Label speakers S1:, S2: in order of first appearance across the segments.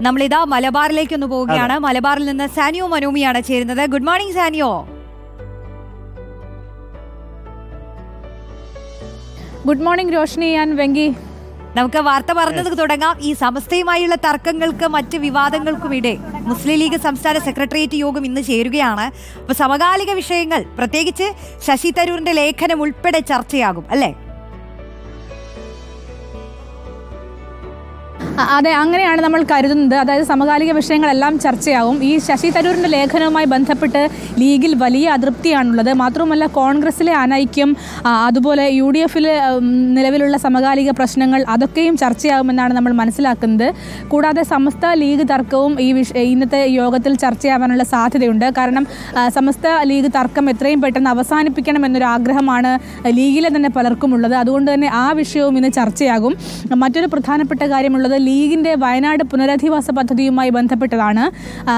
S1: നമ്മളിതാ മലബാറിലേക്ക് ഒന്ന് പോവുകയാണ് മലബാറിൽ നിന്ന് സാനിയോ മനോമിയാണ് ചേരുന്നത്. Good morning Sanio.
S2: Good morning Roshini and Venki.
S1: നമുക്ക് വാർത്ത പറഞ്ഞത് തുടങ്ങാം. ഈ സമസ്തയുമായുള്ള തർക്കങ്ങൾക്ക് മറ്റ് വിവാദങ്ങൾക്കുമിടെ മുസ്ലിം ലീഗ് സംസ്ഥാന സെക്രട്ടേറിയറ്റ് യോഗം ഇന്ന് ചേരുകയാണ്. അപ്പൊ സമകാലിക വിഷയങ്ങൾ പ്രത്യേകിച്ച് ശശി തരൂരിന്റെ ലേഖനം ഉൾപ്പെടെ ചർച്ചയാകും അല്ലേ?
S2: അതെ അങ്ങനെയാണ് നമ്മൾ കരുതുന്നത്. അതായത് സമകാലിക വിഷയങ്ങളെല്ലാം ചർച്ചയാവും. ഈ ശശി തരൂരിന്റെ ലേഖനവുമായി ബന്ധപ്പെട്ട് ലീഗിൽ വലിയ അതൃപ്തിയാണുള്ളത്. മാത്രവുമല്ല കോൺഗ്രസിലെ അനൈക്യം അതുപോലെ യു ഡി എഫിൽ നിലവിലുള്ള സമകാലിക പ്രശ്നങ്ങൾ അതൊക്കെയും ചർച്ചയാകുമെന്നാണ് നമ്മൾ മനസ്സിലാക്കുന്നത്. കൂടാതെ സമസ്ത ലീഗ് തർക്കവും ഈ വിഷ ഇന്നത്തെ യോഗത്തിൽ ചർച്ചയാവാനുള്ള സാധ്യതയുണ്ട്. കാരണം സമസ്ത ലീഗ് തർക്കം എത്രയും പെട്ടെന്ന് അവസാനിപ്പിക്കണം എന്നൊരു ആഗ്രഹമാണ് ലീഗിലെ തന്നെ പലർക്കും ഉള്ളത് അതുകൊണ്ട് തന്നെ ആ വിഷയവും ഇന്ന് ചർച്ചയാകും. മറ്റൊരു പ്രധാനപ്പെട്ട കാര്യമുള്ളത് ലീഗിന്റെ വയനാട് പുനരധിവാസ പദ്ധതിയുമായി ബന്ധപ്പെട്ടതാണ്.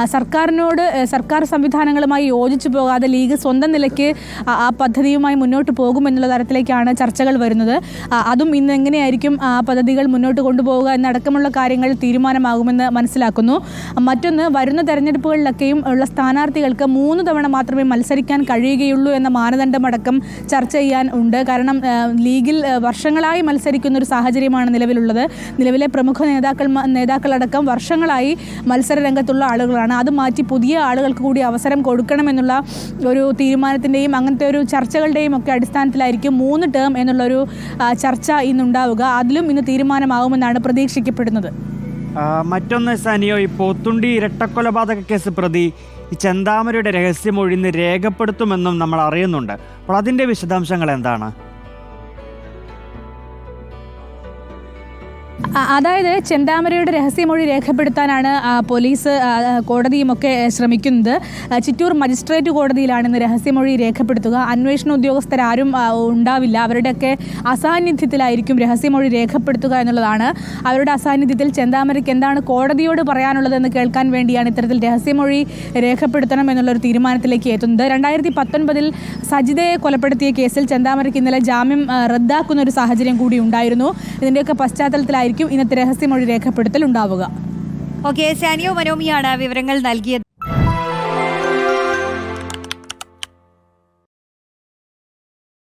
S2: സർക്കാരിനോട് സർക്കാർ സംവിധാനങ്ങളുമായി യോജിച്ചു പോകാതെ ലീഗ് സ്വന്തം നിലയ്ക്ക് ആ- പദ്ധതിയുമായി മുന്നോട്ട് പോകുമെന്നുള്ള തരത്തിലേക്കാണ് ചർച്ചകൾ വരുന്നത്. അതും ഇന്ന് എങ്ങനെയായിരിക്കും ആ പദ്ധതികൾ മുന്നോട്ട് കൊണ്ടുപോകുക എന്നടക്കമുള്ള കാര്യങ്ങൾ തീരുമാനമാകുമെന്ന് മനസ്സിലാക്കുന്നു. മറ്റൊന്ന് വരുന്ന തെരഞ്ഞെടുപ്പുകളിലൊക്കെയും ഉള്ള സ്ഥാനാർത്ഥികൾക്ക് മൂന്ന് തവണ മാത്രമേ മത്സരിക്കാൻ കഴിയുകയുള്ളൂ എന്ന മാനദണ്ഡമടക്കം ചർച്ച ചെയ്യാൻ ഉണ്ട്. കാരണം ലീഗിൽ വർഷങ്ങളായി മത്സരിക്കുന്ന ഒരു സാഹചര്യമാണ് നിലവിലുള്ളത്. നിലവിലെ പ്രമുഖ നേതാക്കൾ നേതാക്കളടക്കം വർഷങ്ങളായി മത്സര രംഗത്തുള്ള ആളുകളാണ്. അത് മാറ്റി പുതിയ ആളുകൾക്ക് കൂടി അവസരം കൊടുക്കണമെന്നുള്ള ഒരു തീരുമാനത്തിന്റെയും അങ്ങനത്തെ ഒരു ചർച്ചകളുടെയും ഒക്കെ അടിസ്ഥാനത്തിലായിരിക്കും മൂന്ന് ടേം എന്നുള്ളൊരു ചർച്ച ഇന്നുണ്ടാവുക. അതിലും ഇന്ന് തീരുമാനമാകുമെന്നാണ് പ്രതീക്ഷിക്കപ്പെടുന്നത്.
S3: മറ്റൊന്ന് സനിയോ ഈ പോത്തുണ്ടി ഇരട്ടക്കൊലപാതക കേസ് പ്രതി ഈ ചെന്താമരയുടെ രഹസ്യം ഒഴിഞ്ഞ് രേഖപ്പെടുത്തുമെന്നും നമ്മൾ അറിയുന്നുണ്ട്. അപ്പോൾ അതിന്റെ വിശദാംശങ്ങൾ എന്താണ്?
S2: അതായത് ചെന്താമരയുടെ രഹസ്യമൊഴി രേഖപ്പെടുത്താനാണ് പോലീസ് കോടതിയുമൊക്കെ ശ്രമിക്കുന്നത്. ചിറ്റൂർ മജിസ്ട്രേറ്റ് കോടതിയിലാണ് ഇന്ന് രഹസ്യമൊഴി രേഖപ്പെടുത്തുക. അന്വേഷണ ഉദ്യോഗസ്ഥരാരും ഉണ്ടാവില്ല. അവരുടെയൊക്കെ അസാന്നിധ്യത്തിലായിരിക്കും രഹസ്യമൊഴി രേഖപ്പെടുത്തുക എന്നുള്ളതാണ്. അവരുടെ അസാന്നിധ്യത്തിൽ ചെന്താമരയ്ക്ക് എന്താണ് കോടതിയോട് പറയാനുള്ളതെന്ന് കേൾക്കാൻ വേണ്ടിയാണ് ഇത്തരത്തിൽ രഹസ്യമൊഴി രേഖപ്പെടുത്തണം എന്നുള്ളൊരു തീരുമാനത്തിലേക്ക് എത്തുന്നത്. രണ്ടായിരത്തി പത്തൊൻപതിൽ സജിതയെ കൊലപ്പെടുത്തിയ കേസിൽ ചെന്താമരയ്ക്ക് ഇന്നലെ ജാമ്യം റദ്ദാക്കുന്ന ഒരു സാഹചര്യം കൂടി ഉണ്ടായിരുന്നു. ഇതിന്റെയൊക്കെ പശ്ചാത്തലത്തിലായിരിക്കും ഇന്നത്തെ രഹസ്യമൊഴി രേഖപ്പെടുത്തൽ ഉണ്ടാവുക.
S1: ഓക്കെ സാനിയോ മനോമിയാണ് വിവരങ്ങൾ നൽകിയത്.